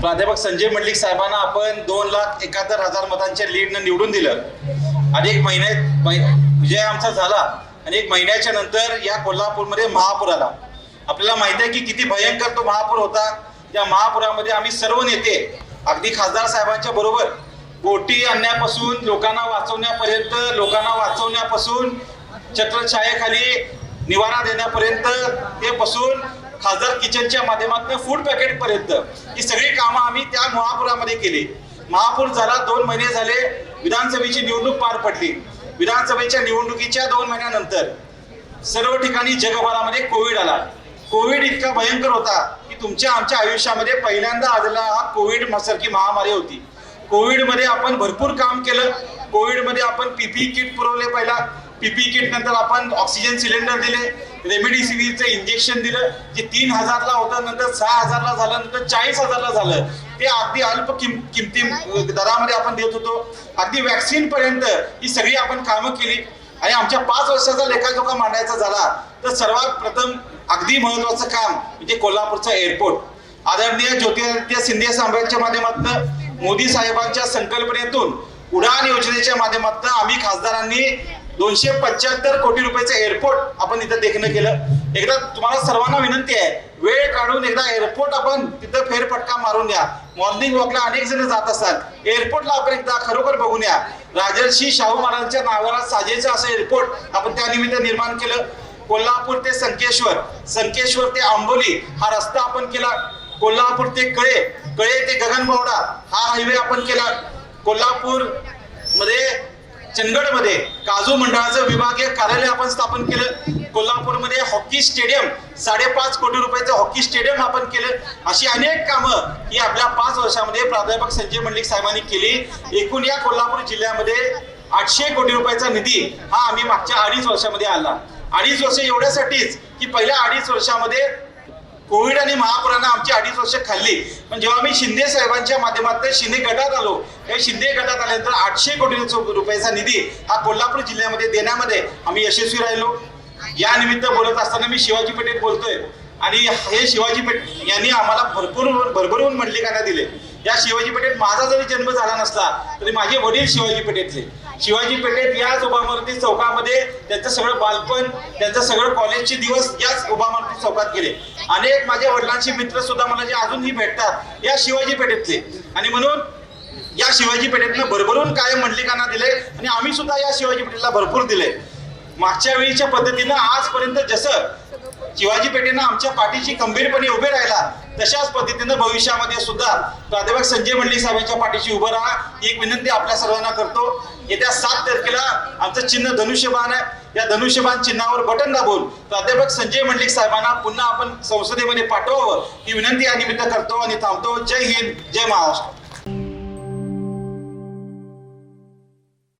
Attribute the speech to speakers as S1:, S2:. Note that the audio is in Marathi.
S1: प्राध्यापक संजय मंडलिक साहेबांना आपण दोन लाख एकाहत्तर हजार मतांच्या लीडनं निवडून दिलं. आणि एक महिन्यात विजय आमचा झाला. आणि एक महिन्याच्या नंतर या कोल्हापूरमध्ये महापूर आला. आपल्याला माहिती आहे की किती भयंकर तो महापूर होता. या महापुरामध्ये आम्ही सर्व नेते अगदी खासदार साहेबांच्या बरोबर बोटी आणण्यापासून लोकांना वाचवण्यापर्यंत लोकांना वाचवण्यापासून छत्रछायेखाली निवारा देण्यापर्यंत ते पासून खासदार किचनच्या माध्यमातून फूड पॅकेट पर्यंत. ही सगळी कामं आम्ही त्या महापुरामध्ये केली. महापूर झाला दोन महिने झाले विधानसभेची निवडणूक पार पडली. विधानसभेच्या निवडणुकीच्या दोन महिन्यानंतर सर्व ठिकाणी जगभरामध्ये कोविड आला. कोविड इतका भयंकर होता की तुमच्या आमच्या आयुष्यामध्ये पहिल्यांदा आजला हा कोविड सारखी महामारी होती. कोविडमध्ये आपण भरपूर काम केलं. कोविडमध्ये आपण पीपी किट पुरवले पहिला. पीपी किट नंतर आपण ऑक्सिजन सिलेंडर दिले. रेमडेसिवीरचं इंजेक्शन दिलं जे तीन हजारला होतं नंतर सहा हजारला झालं नंतर चाळीस हजारला झालं. ते अगदी अल्प किम किमती दरामध्ये आपण देत होतो. अगदी वॅक्सिन पर्यंत ही सगळी आपण कामं केली. आणि आमच्या पाच वर्षाचा लेखाजोखा मांडायचा झाला तर सर्वात प्रथम अगदी महत्वाचं काम म्हणजे कोल्हापूरचा एअरपोर्ट आदरणीय ज्योतिरादित्य सिंधिया साहेबांच्या माध्यमातून मोदी साहेबांच्या संकल्पनेतून उडान योजनेच्या माध्यमातून आम्ही खासदारांनी दोनशे पंच्याहत्तर कोटी रुपयाचं एअरपोर्ट आपण इथं देखणं केलं. एकदा तुम्हाला सर्वांना विनंती आहे वेळ काढून एकदा एअरपोर्ट आपण तिथं फेरफटका मारून या मॉर्निंग वॉकला अनेक जण जात असतात. एअरपोर्टला आपण एकदा खरोखर बघून या. राजर्षी शाहू महाराजांच्या नावाला साजेचं असं एअरपोर्ट आपण त्यानिमित्त निर्माण केलं. कोल्हापूर ते संकेश्वर. संकेश्वर ते आंबोली हा रस्ता आपण केला. कोल्हापूर ते कळे कळे ते गगनबावडा हा हायवे आपण केला. कोल्हापूरमध्ये चंदगडमध्ये काजू मंडळाचं विभागीय कार्यालय आपण स्थापन केलं. कोल्हापूरमध्ये हॉकी स्टेडियम साडेपाच कोटी रुपयाचं हॉकी स्टेडियम आपण केलं. अशी अनेक कामं ही आपल्या पाच वर्षामध्ये प्राध्यापक संजय मंडलिक साहेबांनी केली. एकूण या कोल्हापूर जिल्ह्यामध्ये आठशे कोटी रुपयाचा निधी हा आम्ही मागच्या अडीच वर्षामध्ये आला अडीच वर्ष एवढ्यासाठीच की पहिल्या अडीच वर्षामध्ये कोविड आणि महापुरानं आमची अडीच वर्ष खाल्ली. पण जेव्हा मी शिंदे साहेबांच्या माध्यमातून शिंदे गटात आलो हे शिंदे गटात आल्यानंतर आठशे कोटी रुपयाचा निधी हा कोल्हापूर जिल्ह्यामध्ये देण्यामध्ये आम्ही यशस्वी राहिलो. या निमित्त बोलत असताना मी शिवाजी पेठेत बोलतोय. आणि हे शिवाजी पेठ यांनी आम्हाला भरपूर भरभरून मंडलिकांना दिले. या शिवाजी पेठेत माझा जरी जन्म झाला नसला तरी माझे वडील शिवाजी पेठेतले शिवाजी पेठेत याच उभामारुती चौकामध्ये त्यांचं सगळं बालपण त्यांचं सगळं कॉलेजचे दिवस याच उभामारुती चौकात गेले. अनेक माझ्या वडिलांचे मित्र सुद्धा मला जे अजूनही भेटतात या शिवाजी पेठेतले. आणि म्हणून या शिवाजी पेठेतनं भरभरून कायम मंडलिकांना दिले आणि आम्ही सुद्धा या शिवाजी पेठेला भरपूर दिले. मागच्या वेळीच्या पद्धतीनं आजपर्यंत जसं शिवाजी पेठेनं आमच्या पाठीशी खंबीरपणे उभे राहिला तशाच पद्धतीनं भविष्यामध्ये सुद्धा प्राध्यापक संजय मंडलिक साहेबांच्या पाठीशी उभं राहा ही एक विनंती आपल्या सर्वांना करतो. येत्या सात तारखेला आमचं चिन्ह धनुष्यबाण आहे. या धनुष्यबाण चिन्हावर बटन दाबून प्राध्यापक संजय मंडलिक साहेबांना पुन्हा आपण संसदेमध्ये पाठवावं ही विनंती या निमित्त करतो आणि थांबतो. जय हिंद जय महाराष्ट्र.